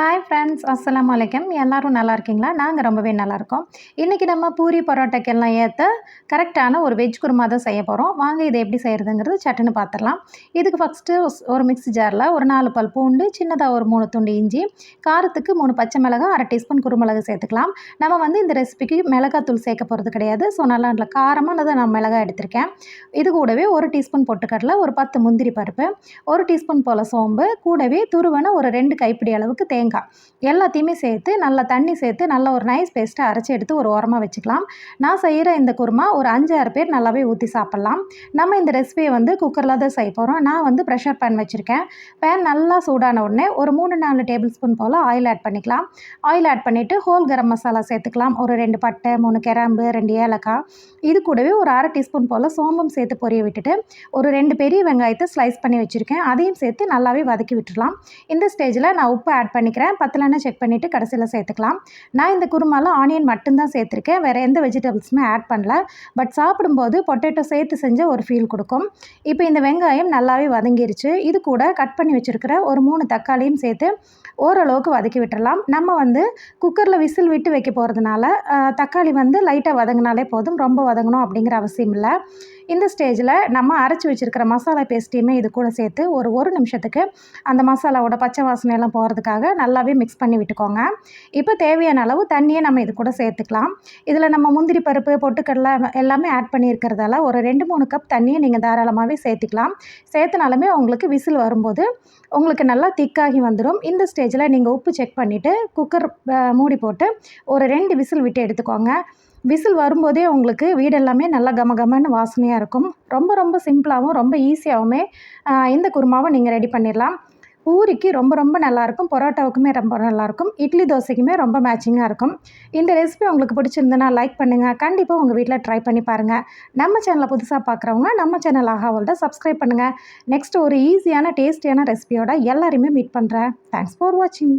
Hi friends அஸ்லாம் வலைக்கம் எல்லோரும் நல்லா இருக்கீங்களா? நாங்கள் ரொம்பவே நல்லாயிருக்கோம் இன்றைக்கி நம்ம பூரி பரோட்டாக்கெல்லாம் ஏற்ற கரெக்டான ஒரு வெஜ் குருமா தான் செய்ய போகிறோம் வாங்க இதை எப்படி செய்கிறதுங்கிறது சட்டுன்னு பார்த்துடலாம் இதுக்கு ஃபஸ்ட்டு ஒரு மிக்ஸி ஜாரில் ஒரு நாலு பல் பூண்டு சின்னதாக ஒரு மூணு துண்டு இஞ்சி காரத்துக்கு மூணு பச்சை மிளகாய் அரை டீஸ்பூன் குருமிளகு சேர்த்துக்கலாம். நம்ம வந்து இந்த ரெசிபிக்கு மிளகாத்தூள் சேர்க்க போகிறது கிடையாது. ஸோ நல்லா நல்ல காரமானதை நான் மிளகாய் எடுத்திருக்கேன். இது கூடவே ஒரு டீஸ்பூன் பொட்டுக்கடலை ஒரு பத்து முந்திரி பருப்பு ஒரு டீஸ்பூன் போல் சோம்பு கூடவே துருவனை ஒரு ரெண்டு கைப்பிடி அளவுக்கு தேங்காய் எல்லாத்தையுமே சேர்த்து நல்லா தண்ணி சேர்த்து நல்ல ஒரு நைஸ் பேஸ்ட்டை அரைச்சி எடுத்து ஒரு ஓரமாக வச்சுக்கலாம். நான் செய்கிற இந்த குருமா ஒரு அஞ்சு ஆறு பேர் நல்லாவே ஊற்றி சாப்பிட்லாம். நம்ம இந்த ரெசிபியை வந்து குக்கரில் தான் செய்ய போகிறோம் நான் வந்து ப்ரெஷர் பேன் வச்சுருக்கேன். பேன் நல்லா சூடான உடனே ஒரு மூணு நாலு டேபிள் ஸ்பூன் போல் ஆயில் ஆட் பண்ணிக்கலாம். ஆயில் ஆட் பண்ணிவிட்டு ஹோல் கரம் மசாலா சேர்த்துக்கலாம். ஒரு ரெண்டு பட்டை மூணு கிராம்பு ரெண்டு ஏலக்காய். இது கூடவே ஒரு அரை டீஸ்பூன் போல் சோம்பம் சேர்த்து பொரிய விட்டுட்டு ஒரு ரெண்டு பெரிய வெங்காயத்தை ஸ்லைஸ் பண்ணி வச்சுருக்கேன். அதையும் சேர்த்து நல்லாவே வதக்கி விட்டுடலாம். இந்த ஸ்டேஜில் நான் உப்பு ஆட் பண்ணிக்கிறேன். பத்தலைன்னு செக் பண்ணிவிட்டு கடைசியில் சேர்த்துக்கலாம். நான் இந்த குருமாவில் ஆனியன் மட்டும்தான் சேர்த்துருக்கேன். வேறு எந்த வெஜிடபிள்ஸுமே ஆட் பண்ணல. பட் சாப்பிடும்போது பொட்டேட்டோ சேர்த்து செஞ்ச ஒரு ஃபீல் கொடுக்கும். இப்போ இந்த வெங்காயம் நல்லாவே வதங்கிருச்சு. இது கூட கட் பண்ணி வச்சுருக்கிற ஒரு மூணு தக்காளியும் சேர்த்து ஓரளவுக்கு வதக்கி விட்டுறலாம். நம்ம வந்து குக்கரில் விசில் விட்டு வைக்க போகிறதுனால தக்காளி வந்து லைட்டாக வதங்கினாலே போதும். ரொம்ப வதங்கணும் அப்படிங்கிற அவசியம் இல்லை. இந்த ஸ்டேஜில் நம்ம அரைச்சி வச்சுருக்கிற மசாலா பேஸ்ட்டையுமே இது கூட சேர்த்து ஒரு ஒரு நிமிஷத்துக்கு அந்த மசாலாவோட பச்சை வாசனையெல்லாம் போகிறதுக்காக நல்லா நல்லாவே மிக்ஸ் பண்ணி விட்டுக்கோங்க. இப்போ தேவையான அளவு தண்ணியை நம்ம இது கூட சேர்த்துக்கலாம். இதில் நம்ம முந்திரி பருப்பு பொட்டுக்கடலை எல்லாமே ஆட் பண்ணியிருக்கிறதால ஒரு ரெண்டு மூணு கப் தண்ணியை நீங்கள் தாராளமாகவே சேர்த்துக்கலாம். சேர்த்துனாலுமே உங்களுக்கு விசில் வரும்போது உங்களுக்கு நல்லா திக்காகி வந்துடும் இந்த ஸ்டேஜில் நீங்கள் உப்பு செக் பண்ணிவிட்டு குக்கர் மூடி போட்டு ஒரு ரெண்டு விசில் விட்டு எடுத்துக்கோங்க. விசில் வரும்போதே உங்களுக்கு வீடெல்லாமே நல்லா கம கமன்னு வாசனையாக இருக்கும். ரொம்ப ரொம்ப சிம்பிளாகவும் ரொம்ப ஈஸியாகவுமே இந்த குருமாவை நீங்கள் ரெடி பண்ணிடலாம் பூரிக்கு ரொம்ப ரொம்ப நல்லாயிருக்கும் பரோட்டாவுக்குமே ரொம்ப நல்லாயிருக்கும் இட்லி தோசைக்குமே ரொம்ப மேட்சிங்காக இருக்கும். இந்த ரெசிபி உங்களுக்கு பிடிச்சிருந்தனா லைக் பண்ணுங்கள் கண்டிப்பாக உங்கள் வீட்டில் ட்ரை பண்ணி பாருங்கள் நம்ம சேனலை புதுசாக பார்க்குறவங்க நம்ம சேனல் ஆகாவோட சப்ஸ்கிரைப் பண்ணுங்கள் நெக்ஸ்ட் ஒரு ஈஸியான டேஸ்டியான ரெசிபியோட எல்லாருமே மீட் பண்ணுறேன் தேங்க்ஸ் ஃபார் வாட்சிங்